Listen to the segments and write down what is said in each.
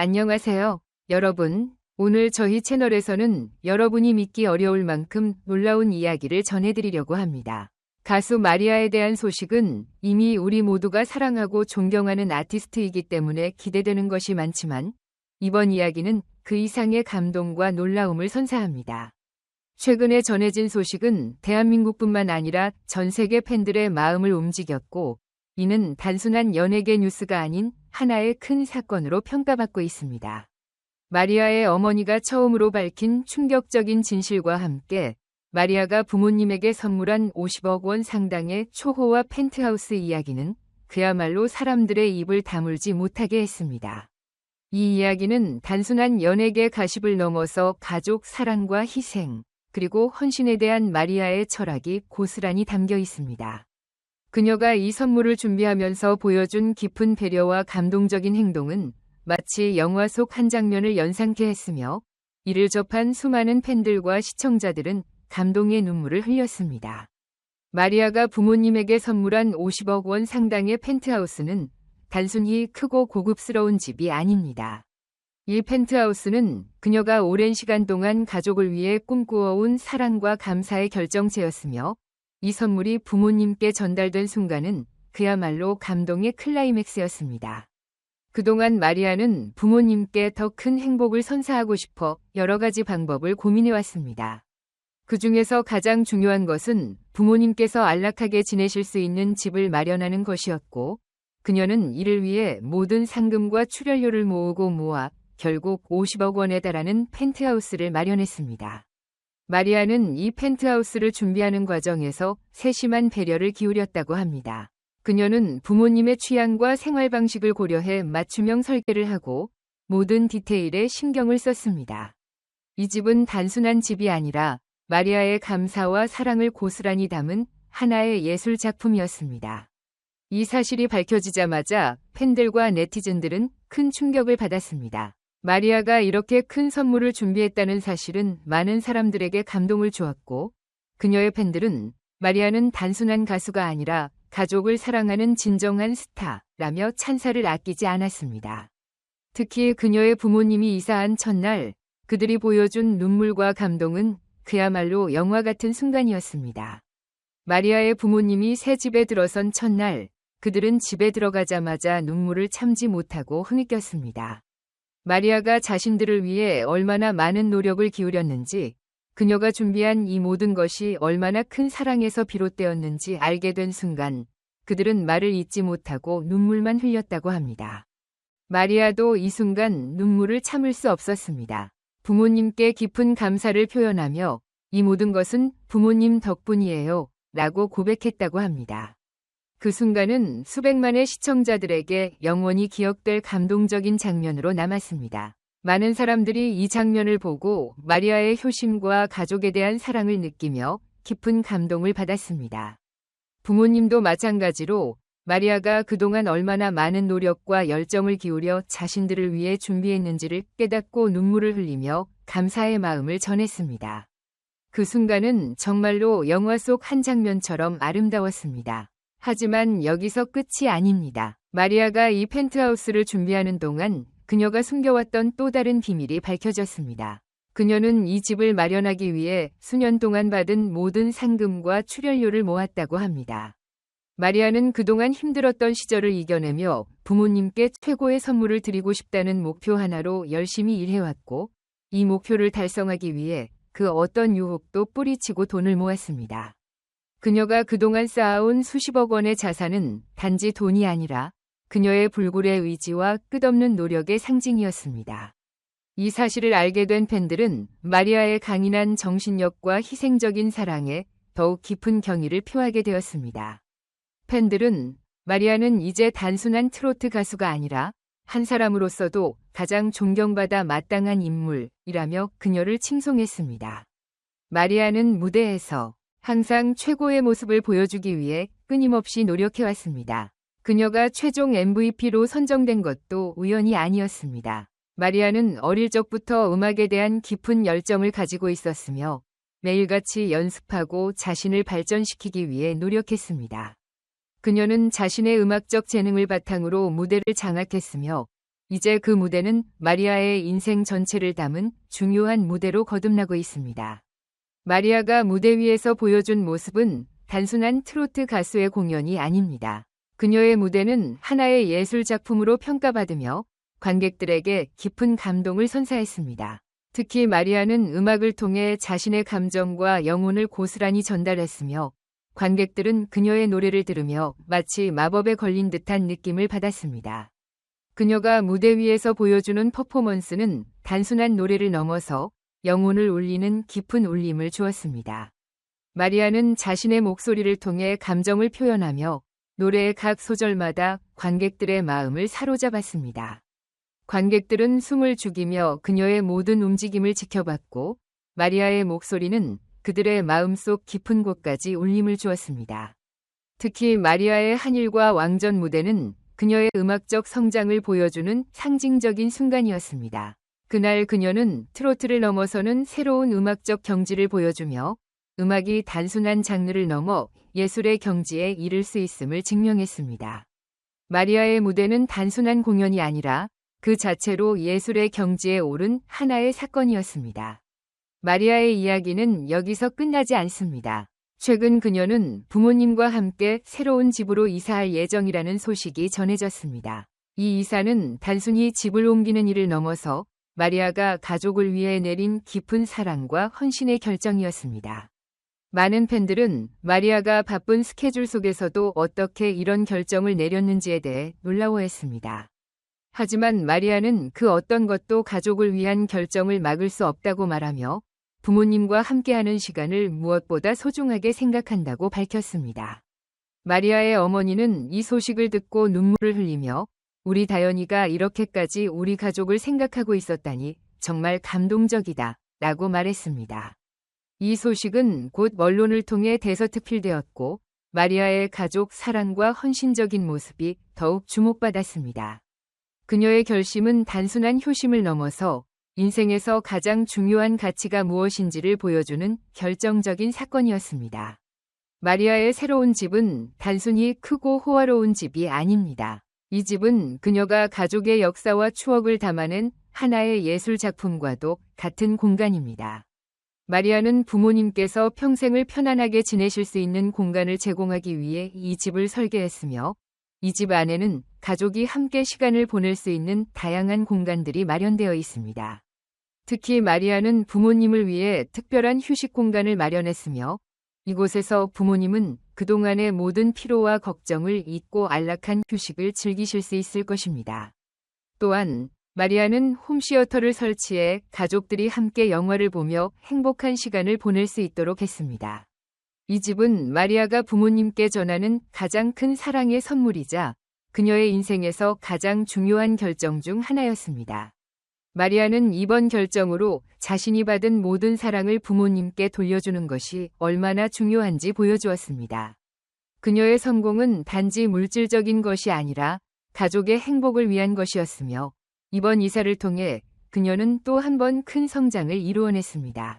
안녕하세요, 여러분. 오늘 저희 채널에서는 여러분이 믿기 어려울 만큼 놀라운 이야기를 전해드리려고 합니다. 가수 마리아에 대한 소식은 이미 우리 모두가 사랑하고 존경하는 아티스트이기 때문에 기대되는 것이 많지만 이번 이야기는 그 이상의 감동과 놀라움을 선사합니다. 최근에 전해진 소식은 대한민국뿐만 아니라 전 세계 팬들의 마음을 움직였고 이는 단순한 연예계 뉴스가 아닌 하나의 큰 사건으로 평가받고 있습니다. 마리아의 어머니가 처음으로 밝힌 충격적인 진실과 함께 마리아가 부모님에게 선물한 50억 원 상당의 초호화 펜트하우스 이야기는 그야말로 사람들의 입을 다물지 못하게 했습니다. 이 이야기는 단순한 연예계 가십을 넘어서 가족 사랑과 희생, 그리고 헌신에 대한 마리아의 철학이 고스란히 담겨 있습니다. 그녀가 이 선물을 준비하면서 보여준 깊은 배려와 감동적인 행동은 마치 영화 속 한 장면을 연상케 했으며 이를 접한 수많은 팬들과 시청자들은 감동의 눈물을 흘렸습니다. 마리아가 부모님에게 선물한 50억 원 상당의 펜트하우스는 단순히 크고 고급스러운 집이 아닙니다. 이 펜트하우스는 그녀가 오랜 시간 동안 가족을 위해 꿈꾸어온 사랑과 감사의 결정체였으며 이 선물이 부모님께 전달된 순간은 그야말로 감동의 클라이맥스였습니다. 그동안 마리아는 부모님께 더 큰 행복을 선사하고 싶어 여러 가지 방법을 고민해왔습니다. 그 중에서 가장 중요한 것은 부모님께서 안락하게 지내실 수 있는 집을 마련하는 것이었고, 그녀는 이를 위해 모든 상금과 출연료를 모으고 모아 결국 50억 원에 달하는 펜트하우스를 마련했습니다. 마리아는 이 펜트하우스를 준비하는 과정에서 세심한 배려를 기울였다고 합니다. 그녀는 부모님의 취향과 생활 방식을 고려해 맞춤형 설계를 하고 모든 디테일에 신경을 썼습니다. 이 집은 단순한 집이 아니라 마리아의 감사와 사랑을 고스란히 담은 하나의 예술 작품이었습니다. 이 사실이 밝혀지자마자 팬들과 네티즌들은 큰 충격을 받았습니다. 마리아가 이렇게 큰 선물을 준비했다는 사실은 많은 사람들에게 감동을 주었고 그녀의 팬들은 마리아는 단순한 가수가 아니라 가족을 사랑하는 진정한 스타라며 찬사를 아끼지 않았습니다. 특히 그녀의 부모님이 이사한 첫날 그들이 보여준 눈물과 감동은 그야말로 영화 같은 순간이었습니다. 마리아의 부모님이 새 집에 들어선 첫날 그들은 집에 들어가자마자 눈물을 참지 못하고 흐느꼈습니다. 마리아가 자신들을 위해 얼마나 많은 노력을 기울였는지 그녀가 준비한 이 모든 것이 얼마나 큰 사랑에서 비롯되었는지 알게 된 순간 그들은 말을 잇지 못하고 눈물만 흘렸다고 합니다. 마리아도 이 순간 눈물을 참을 수 없었습니다. 부모님께 깊은 감사를 표현하며 이 모든 것은 부모님 덕분이에요 라고 고백했다고 합니다. 그 순간은 수백만의 시청자들에게 영원히 기억될 감동적인 장면으로 남았습니다. 많은 사람들이 이 장면을 보고 마리아의 효심과 가족에 대한 사랑을 느끼며 깊은 감동을 받았습니다. 부모님도 마찬가지로 마리아가 그동안 얼마나 많은 노력과 열정을 기울여 자신들을 위해 준비했는지를 깨닫고 눈물을 흘리며 감사의 마음을 전했습니다. 그 순간은 정말로 영화 속 한 장면처럼 아름다웠습니다. 하지만 여기서 끝이 아닙니다. 마리아가 이 펜트하우스를 준비하는 동안 그녀가 숨겨왔던 또 다른 비밀이 밝혀졌습니다. 그녀는 이 집을 마련하기 위해 수년 동안 받은 모든 상금과 출연료를 모았다고 합니다. 마리아는 그동안 힘들었던 시절을 이겨내며 부모님께 최고의 선물을 드리고 싶다는 목표 하나로 열심히 일해왔고 이 목표를 달성하기 위해 그 어떤 유혹도 뿌리치고 돈을 모았습니다. 그녀가 그동안 쌓아온 수십억 원의 자산은 단지 돈이 아니라 그녀의 불굴의 의지와 끝없는 노력의 상징이었습니다. 이 사실을 알게 된 팬들은 마리아의 강인한 정신력과 희생적인 사랑에 더욱 깊은 경의를 표하게 되었습니다. 팬들은 마리아는 이제 단순한 트로트 가수가 아니라 한 사람으로서도 가장 존경받아 마땅한 인물이라며 그녀를 칭송했습니다. 마리아는 무대에서 항상 최고의 모습을 보여주기 위해 끊임없이 노력해왔습니다. 그녀가 최종 MVP로 선정된 것도 우연이 아니었습니다. 마리아는 어릴 적부터 음악에 대한 깊은 열정을 가지고 있었으며 매일같이 연습하고 자신을 발전시키기 위해 노력했습니다. 그녀는 자신의 음악적 재능을 바탕으로 무대를 장악했으며 이제 그 무대는 마리아의 인생 전체를 담은 중요한 무대로 거듭나고 있습니다. 마리아가 무대 위에서 보여준 모습은 단순한 트로트 가수의 공연이 아닙니다. 그녀의 무대는 하나의 예술 작품으로 평가받으며 관객들에게 깊은 감동을 선사했습니다. 특히 마리아는 음악을 통해 자신의 감정과 영혼을 고스란히 전달했으며 관객들은 그녀의 노래를 들으며 마치 마법에 걸린 듯한 느낌을 받았습니다. 그녀가 무대 위에서 보여주는 퍼포먼스는 단순한 노래를 넘어서 영혼을 울리는 깊은 울림을 주었습니다. 마리아는 자신의 목소리를 통해 감정을 표현하며 노래의 각 소절마다 관객들의 마음을 사로잡았습니다. 관객들은 숨을 죽이며 그녀의 모든 움직임을 지켜봤고 마리아의 목소리는 그들의 마음속 깊은 곳까지 울림을 주었습니다. 특히 마리아의 한일과 왕전 무대는 그녀의 음악적 성장을 보여주는 상징적인 순간이었습니다. 그날 그녀는 트로트를 넘어서는 새로운 음악적 경지를 보여주며 음악이 단순한 장르를 넘어 예술의 경지에 이를 수 있음을 증명했습니다. 마리아의 무대는 단순한 공연이 아니라 그 자체로 예술의 경지에 오른 하나의 사건이었습니다. 마리아의 이야기는 여기서 끝나지 않습니다. 최근 그녀는 부모님과 함께 새로운 집으로 이사할 예정이라는 소식이 전해졌습니다. 이 이사는 단순히 집을 옮기는 일을 넘어서 마리아가 가족을 위해 내린 깊은 사랑과 헌신의 결정이었습니다. 많은 팬들은 마리아가 바쁜 스케줄 속에서도 어떻게 이런 결정을 내렸는지에 대해 놀라워했습니다. 하지만 마리아는 그 어떤 것도 가족을 위한 결정을 막을 수 없다고 말하며 부모님과 함께하는 시간을 무엇보다 소중하게 생각한다고 밝혔습니다. 마리아의 어머니는 이 소식을 듣고 눈물을 흘리며 우리 다연이가 이렇게까지 우리 가족을 생각하고 있었다니 정말 감동적이다 라고 말했습니다. 이 소식은 곧 언론을 통해 대서특필되었고 마리아의 가족 사랑과 헌신적인 모습이 더욱 주목받았습니다. 그녀의 결심은 단순한 효심을 넘어서 인생에서 가장 중요한 가치가 무엇인지를 보여주는 결정적인 사건이었습니다. 마리아의 새로운 집은 단순히 크고 호화로운 집이 아닙니다. 이 집은 그녀가 가족의 역사와 추억을 담아낸 하나의 예술 작품과도 같은 공간입니다. 마리아는 부모님께서 평생을 편안하게 지내실 수 있는 공간을 제공하기 위해 이 집을 설계했으며 이 집 안에는 가족이 함께 시간을 보낼 수 있는 다양한 공간들이 마련되어 있습니다. 특히 마리아는 부모님을 위해 특별한 휴식 공간을 마련했으며 이곳에서 부모님은 그동안의 모든 피로와 걱정을 잊고 안락한 휴식을 즐기실 수 있을 것입니다. 또한 마리아는 홈시어터를 설치해 가족들이 함께 영화를 보며 행복한 시간을 보낼 수 있도록 했습니다. 이 집은 마리아가 부모님께 전하는 가장 큰 사랑의 선물이자 그녀의 인생에서 가장 중요한 결정 중 하나였습니다. 마리아는 이번 결정으로 자신이 받은 모든 사랑을 부모님께 돌려주는 것이 얼마나 중요한지 보여주었습니다. 그녀의 성공은 단지 물질적인 것이 아니라 가족의 행복을 위한 것이었으며 이번 이사를 통해 그녀는 또 한 번 큰 성장을 이루어냈습니다.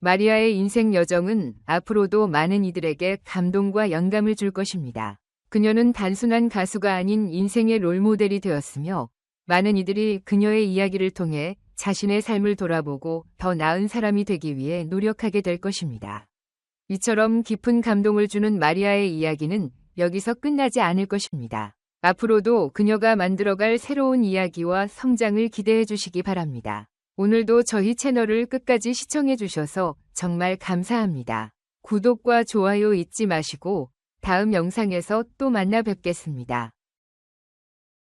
마리아의 인생 여정은 앞으로도 많은 이들에게 감동과 영감을 줄 것입니다. 그녀는 단순한 가수가 아닌 인생의 롤모델이 되었으며 많은 이들이 그녀의 이야기를 통해 자신의 삶을 돌아보고 더 나은 사람이 되기 위해 노력하게 될 것입니다. 이처럼 깊은 감동을 주는 마리아의 이야기는 여기서 끝나지 않을 것입니다. 앞으로도 그녀가 만들어갈 새로운 이야기와 성장을 기대해 주시기 바랍니다. 오늘도 저희 채널을 끝까지 시청해 주셔서 정말 감사합니다. 구독과 좋아요 잊지 마시고 다음 영상에서 또 만나 뵙겠습니다.